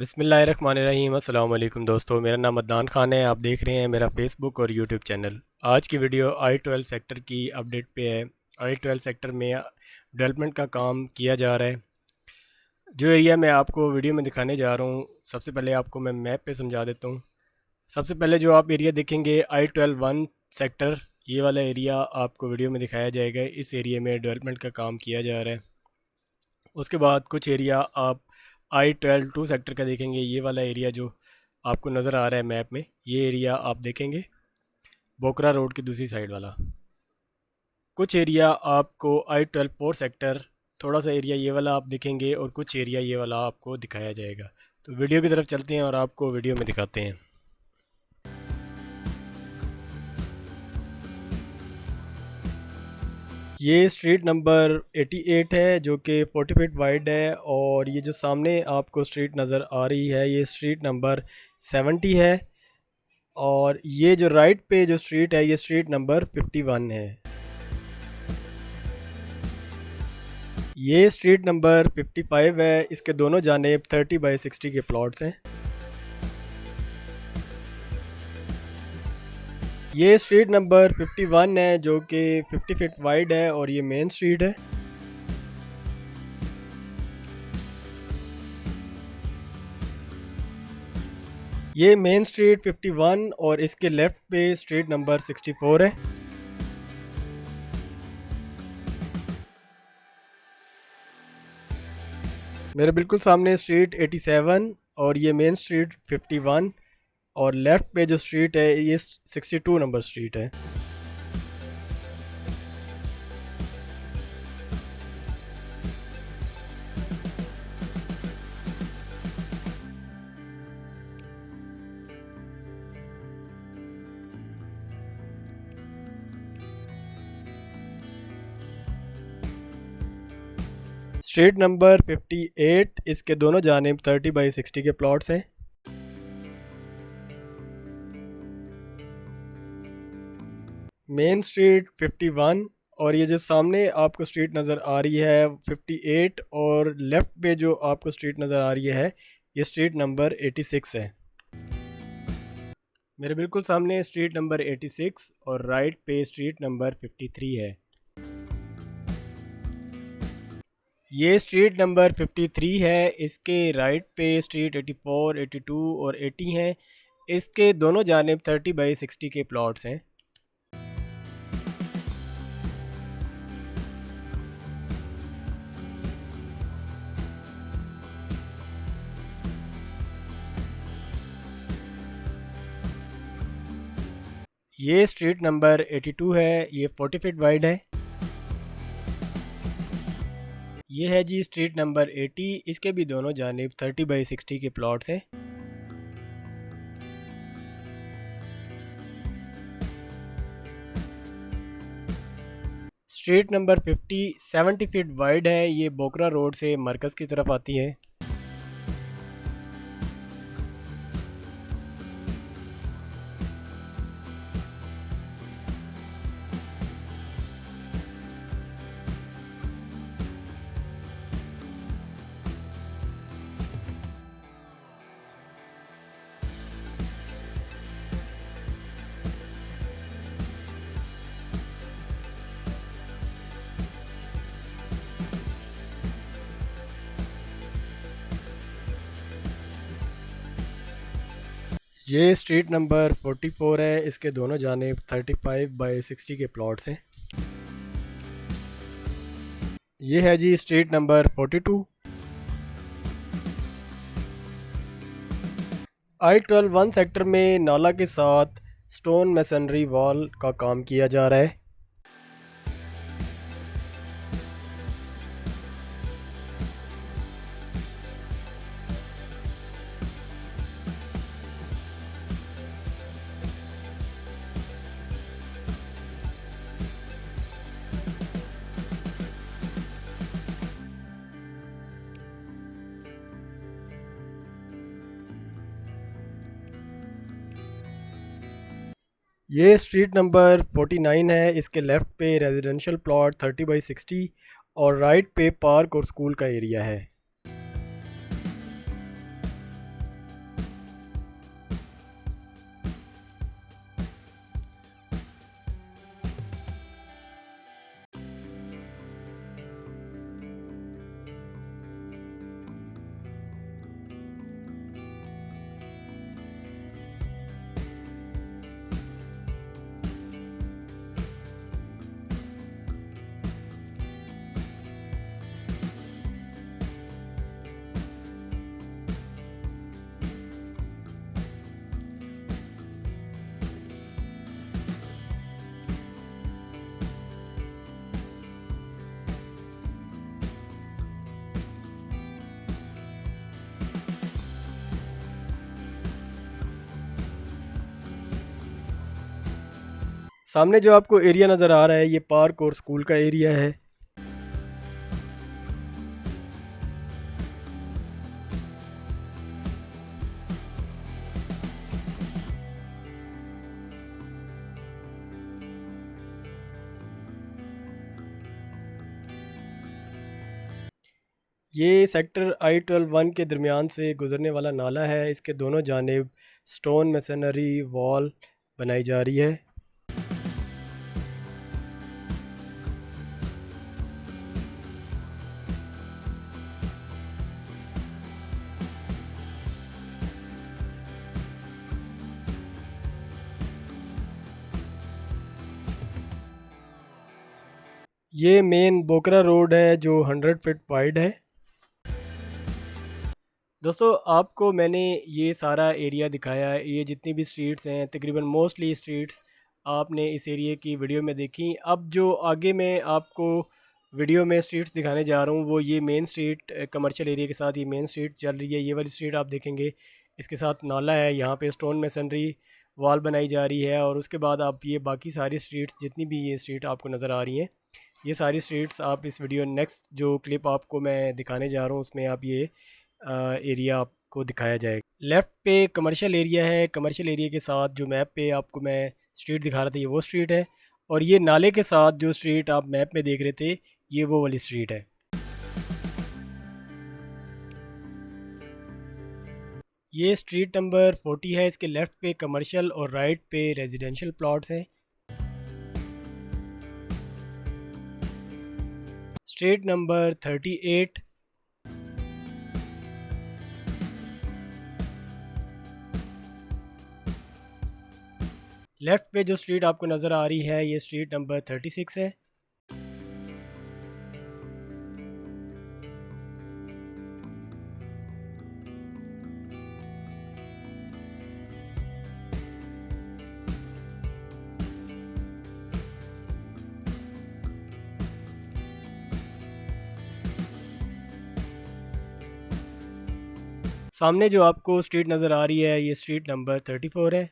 बिसमीम अल्लाम दोस्तों, मेरा नाम अदनान खान है। आप देख रहे हैं मेरा फेसबुक और यूट्यूब चैनल आज की वीडियो आई ट्वेल्व सेक्टर की अपडेट पे है। आई ट्वेल्व सेक्टर में डेवलपमेंट का काम किया जा रहा है। जो एरिया मैं आपको वीडियो में दिखाने जा रहा हूँ, सबसे पहले आपको मैं मैप पे समझा देता हूँ। सबसे पहले जो आप एरिया देखेंगे आई ट्वेल्व वन सेक्टर ये वाला एरिया आपको वीडियो में दिखाया जाएगा। इस एरिए में डेवलपमेंट का काम किया जा रहा है। उसके बाद कुछ एरिया आप आई ट्वेल्व टू सेक्टर का देखेंगे, ये वाला एरिया जो आपको नज़र आ रहा है मैप में, ये एरिया आप देखेंगे, बोकरा रोड की दूसरी साइड वाला। कुछ एरिया आपको आई ट्वेल्व फोर सेक्टर थोड़ा सा एरिया ये वाला आप देखेंगे और कुछ एरिया ये वाला आपको दिखाया जाएगा। तो वीडियो की तरफ़ चलते हैं और आपको वीडियो में दिखाते हैं। ये स्ट्रीट नंबर 88 है, जो कि 40 फीट वाइड है और ये जो सामने आपको स्ट्रीट नज़र आ रही है, ये स्ट्रीट नंबर 70 है और ये जो राइट पे जो स्ट्रीट है, ये स्ट्रीट नंबर 51 है। ये स्ट्रीट नंबर 55 है, इसके दोनों जानेब 30 बाई 60 के प्लॉट्स हैं। ये स्ट्रीट नंबर 51 है, जो कि 50 फीट वाइड है और ये मेन स्ट्रीट है। ये मेन स्ट्रीट 51 और इसके लेफ़्ट पे स्ट्रीट नंबर 64 है। मेरे बिल्कुल सामने स्ट्रीट 87 और ये मेन स्ट्रीट 51 और लेफ़्ट पे जो स्ट्रीट है, ये 62 नंबर स्ट्रीट है। स्ट्रीट नंबर 58 इसके दोनों जानब 30 बाई 60 के प्लॉट्स हैं। मेन स्ट्रीट 51 और ये जो सामने आपको स्ट्रीट नज़र आ रही है 58 और लेफ़्ट पे जो आपको स्ट्रीट नज़र आ रही है ये स्ट्रीट नंबर 86 है। मेरे बिल्कुल सामने स्ट्रीट नंबर 86 और राइट पे स्ट्रीट नंबर 53 है। ये स्ट्रीट नंबर 53 है इसके राइट पे स्ट्रीट 84, 82 और 80 हैं। इसके दोनों जानब 30 बाई 60 के प्लॉट्स हैं। ये स्ट्रीट नंबर 82 है, ये 40 फीट वाइड है। ये है जी स्ट्रीट नंबर 80 इसके भी दोनों जानब 30 बाई 60 के प्लॉट्स हैं। स्ट्रीट नंबर 50 70 फीट वाइड है, ये बोकरा रोड से मरकज़ की तरफ़ आती है। ये स्ट्रीट नंबर 44 है, इसके दोनों जानब 35 बाई 60 के प्लॉट्स हैं। ये है जी street number 42 I twelve one sector में नाला के साथ स्टोन मैसनरी वॉल का काम किया जा रहा है। ये स्ट्रीट नंबर 49 है, इसके लेफ़्ट पे रेजिडेंशियल प्लॉट 30 बाई 60 और राइट पे पार्क और स्कूल का एरिया है। सामने जो आपको एरिया नज़र आ रहा है, ये पार्क और स्कूल का एरिया है। ये सेक्टर आई ट्वेल्व वन के दरमियान से गुज़रने वाला नाला है। इसके दोनों जानब स्टोन मसनरी वॉल बनाई जा रही है। ये मेन बोकरा रोड है जो हंड्रेड फीट वाइड है। दोस्तों, आपको मैंने ये सारा एरिया दिखाया है। ये जितनी भी स्ट्रीट्स हैं, तकरीबन मोस्टली स्ट्रीट्स आपने इस एरिया की वीडियो में देखी। अब जो आगे मैं आपको वीडियो में स्ट्रीट्स दिखाने जा रहा हूँ, वो ये मेन स्ट्रीट कमर्शियल एरिया के साथ ये मेन स्ट्रीट चल रही है। ये वाली स्ट्रीट आप देखेंगे। इसके साथ नाला है, यहाँ पे स्टोन मेसनरी वॉल बनाई जा रही है और उसके बाद आप ये बाकी सारी स्ट्रीट्स जितनी भी ये स्ट्रीट आपको नज़र आ रही हैं ये सारी स्ट्रीट्स आप इस वीडियो नेक्स्ट जो क्लिप आपको मैं दिखाने जा रहा हूँ, उसमें आप ये एरिया आपको दिखाया जाएगा। लेफ़्ट पे कमर्शियल एरिया है। कमर्शियल एरिया के साथ जो मैप पे आपको मैं स्ट्रीट दिखा रहा था, ये वो स्ट्रीट है। और ये नाले के साथ जो स्ट्रीट आप मैप में देख रहे थे, ये वो वाली स्ट्रीट है। ये स्ट्रीट नंबर 40 है। इसके लेफ़्ट पे कमर्शियल और राइट पे रेजिडेंशियल प्लॉट्स हैं। स्ट्रीट नंबर 38 लेफ़्ट पे जो स्ट्रीट आपको नज़र आ रही है, ये स्ट्रीट नंबर थर्टी सिक्स है। सामने जो आपको स्ट्रीट नज़र आ रही है, ये स्ट्रीट नंबर थर्टी फोर है।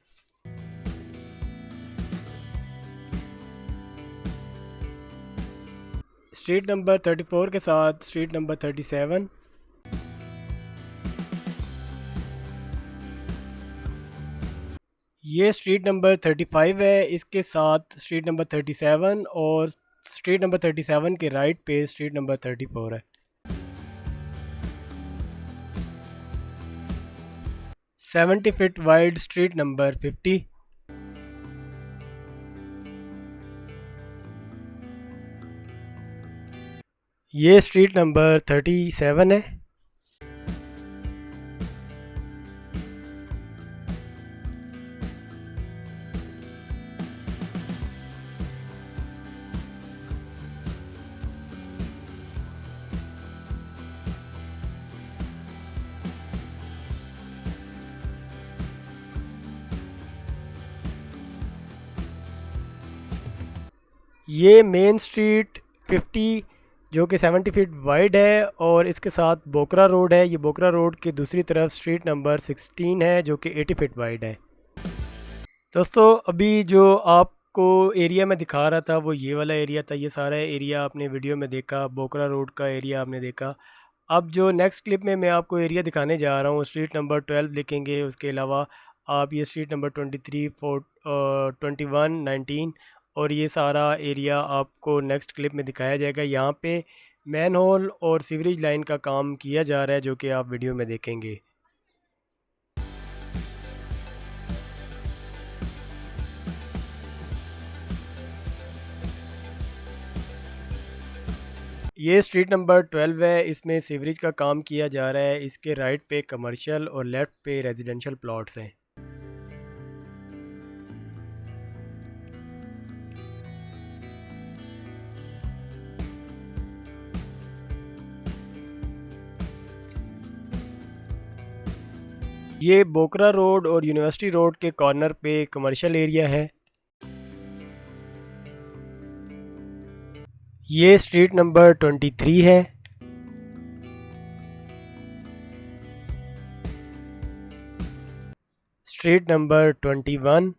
स्ट्रीट नंबर 34 के साथ स्ट्रीट नंबर 37 ये स्ट्रीट नंबर 35 है, इसके साथ स्ट्रीट नंबर 37 और स्ट्रीट नंबर 37 के राइट पे स्ट्रीट नंबर 34 है। Seventy feet wide street number 50 ये स्ट्रीट नंबर थर्टी सेवन है। ये मेन स्ट्रीट फिफ्टी जो कि 70 फीट वाइड है और इसके साथ बोकरा रोड है। ये बोकरा रोड की दूसरी तरफ़ स्ट्रीट नंबर 16 है जो कि 80 फीट वाइड है। दोस्तों, अभी जो आपको एरिया में दिखा रहा था, वो ये वाला एरिया था। ये सारा एरिया आपने वीडियो में देखा बोकरा रोड का एरिया आपने देखा। अब जो नेक्स्ट क्लिप में मैं आपको एरिया दिखाने जा रहा हूँ स्ट्रीट नंबर ट्वेल्व देखेंगे उसके अलावा आप ये street number twenty three four twenty one nineteen और ये सारा एरिया आपको नेक्स्ट क्लिप में दिखाया जाएगा। यहाँ पे मैन होल और सीवरेज लाइन का काम किया जा रहा है, जो कि आप वीडियो में देखेंगे। ये स्ट्रीट नंबर 12 है। इसमें सीवरेज का काम किया जा रहा है। इसके राइट पे कमर्शियल और लेफ़्ट पे रेजिडेंशियल प्लॉट्स हैं। ये बोकरा रोड और यूनिवर्सिटी रोड के कॉर्नर पे कमर्शियल एरिया है। ये स्ट्रीट नंबर 23 है। स्ट्रीट नंबर 21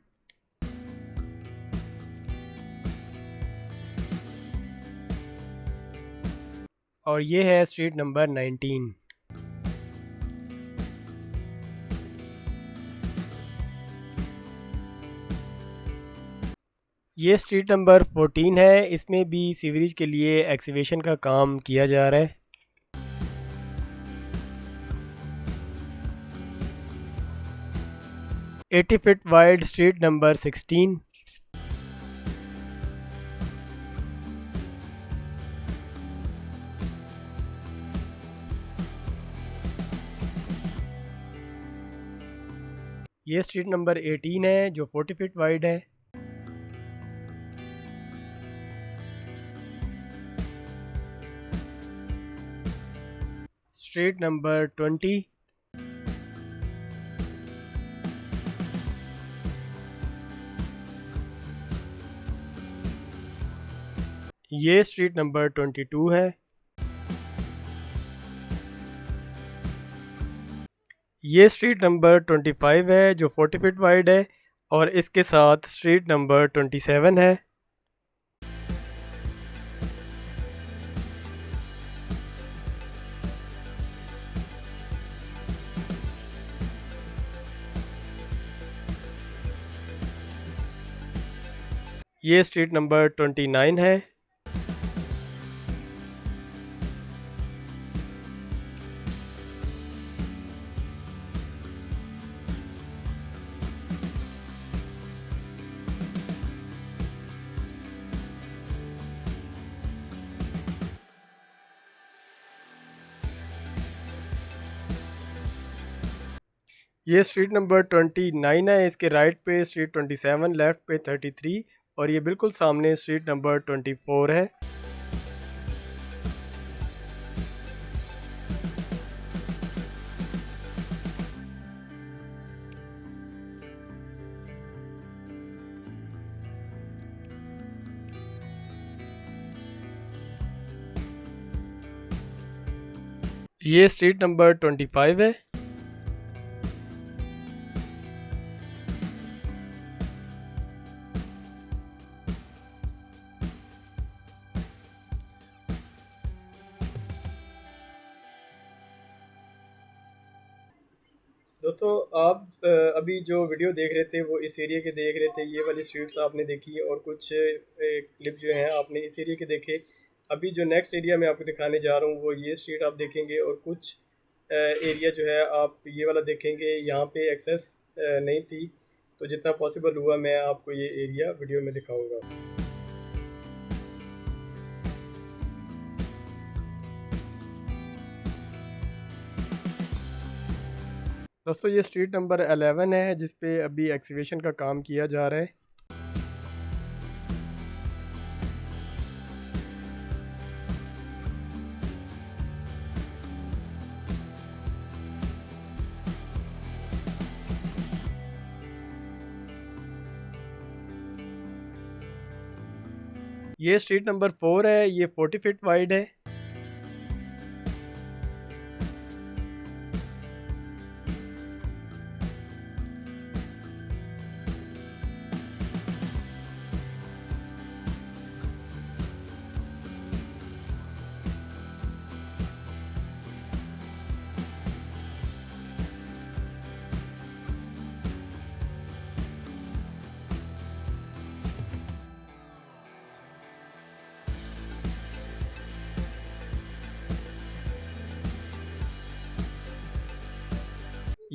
और ये है स्ट्रीट नंबर 19 ये स्ट्रीट नंबर 14 है। इसमें भी सीवरेज के लिए एक्सीवेशन का काम किया जा रहा है। Eighty feet wide street number 16 ये स्ट्रीट नंबर 18 है, जो 40 फीट वाइड है। स्ट्रीट नंबर 20 ये स्ट्रीट नंबर 22 है। ये स्ट्रीट नंबर 25 है, जो 40 फीट वाइड है, और इसके साथ स्ट्रीट नंबर 27 है। ये स्ट्रीट नंबर 29 है। ये स्ट्रीट नंबर ट्वेंटी नाइन है, इसके राइट पे स्ट्रीट ट्वेंटी सेवन लेफ़्ट पे थर्टी थ्री और ये बिल्कुल सामने स्ट्रीट नंबर ट्वेंटी फोर है। ये स्ट्रीट नंबर ट्वेंटी फाइव है। अभी जो वीडियो देख रहे थे, वो इस एरिया के देख रहे थे। ये वाली स्ट्रीट्स आपने देखी और कुछ क्लिप जो हैं आपने इस एरिया के देखे। अभी जो नेक्स्ट एरिया मैं आपको दिखाने जा रहा हूँ, वो ये स्ट्रीट आप देखेंगे और कुछ एरिया जो है आप ये वाला देखेंगे। यहाँ पे एक्सेस नहीं थी तो जितना पॉसिबल हुआ मैं आपको ये एरिया वीडियो में दिखाऊँगा। दोस्तों, ये स्ट्रीट नंबर 11 है, जिस पे अभी एक्सीवेशन का काम किया जा रहा है। ये स्ट्रीट नंबर फोर है, ये फोर्टी फीट वाइड है।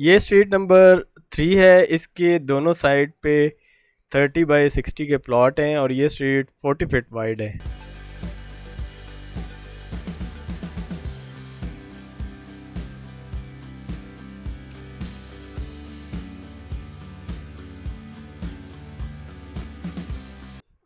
ये स्ट्रीट नंबर थ्री है, इसके दोनों साइड पे थर्टी बाई सिक्सटी के प्लॉट हैं और ये स्ट्रीट फोर्टी फिट वाइड है।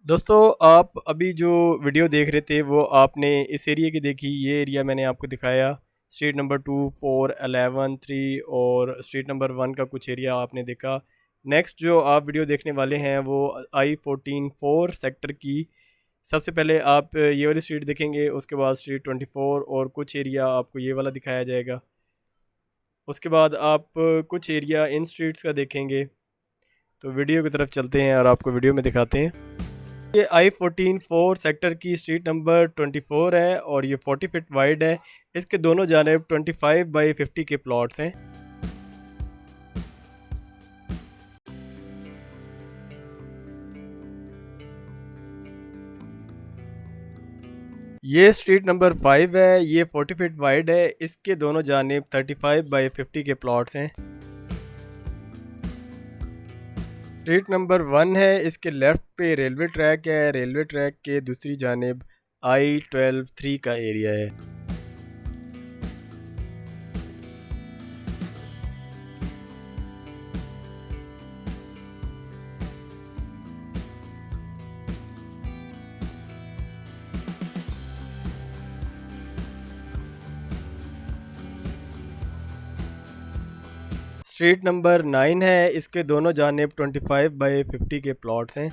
दोस्तों, आप अभी जो वीडियो देख रहे थे, वो आपने इस एरिया की देखी, ये एरिया मैंने आपको दिखाया। Street number two four eleven three और स्ट्रीट नंबर वन का कुछ एरिया आपने देखा। नेक्स्ट जो आप वीडियो देखने वाले हैं वो आई फोर्टीन फोर सेक्टर की। सबसे पहले आप ये वाली स्ट्रीट देखेंगे, उसके बाद स्ट्रीट ट्वेंटी फोर और कुछ एरिया आपको ये वाला दिखाया जाएगा। उसके बाद आप कुछ एरिया इन स्ट्रीट्स का देखेंगे। तो वीडियो की तरफ़ चलते हैं और आपको वीडियो में दिखाते हैं। ये आई फोर्टीन फोर सेक्टर की स्ट्रीट नंबर ट्वेंटी फोर है और ये फोर्टी फिट वाइड है। इसके दोनों जानब ट्वेंटी फाइव बाई फिफ्टी के प्लॉट्स हैं। ये स्ट्रीट नंबर फाइव है, ये फोर्टी फिट वाइड है। इसके दोनों जानब थर्टी फाइव बाई फिफ्टी के प्लॉट्स हैं। स्ट्रीट नंबर वन है, इसके लेफ़्ट पे रेलवे ट्रैक है, रेलवे ट्रैक के दूसरी जानब आई ट्वेल्व थ्री का एरिया है। स्ट्रीट नंबर नाइन है इसके दोनों जानेब ट्वेंटी फाइव बाई फिफ्टी के प्लॉट्स हैं।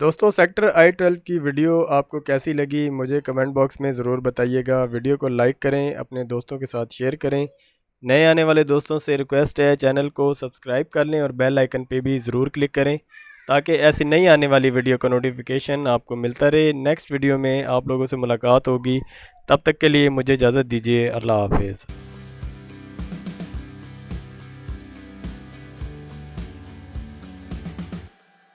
दोस्तों, सेक्टर आई ट्वेल्व की वीडियो आपको कैसी लगी, मुझे कमेंट बॉक्स में ज़रूर बताइएगा। वीडियो को लाइक करें, अपने दोस्तों के साथ शेयर करें। नए आने वाले दोस्तों से रिक्वेस्ट है, चैनल को सब्सक्राइब कर लें और बेल आइकन पे भी ज़रूर क्लिक करें, ताकि ऐसी नई आने वाली वीडियो का नोटिफिकेशन आपको मिलता रहे। नेक्स्ट वीडियो में आप लोगों से मुलाकात होगी। तब तक के लिए मुझे इजाज़त दीजिए। अल्लाह हाफिज़।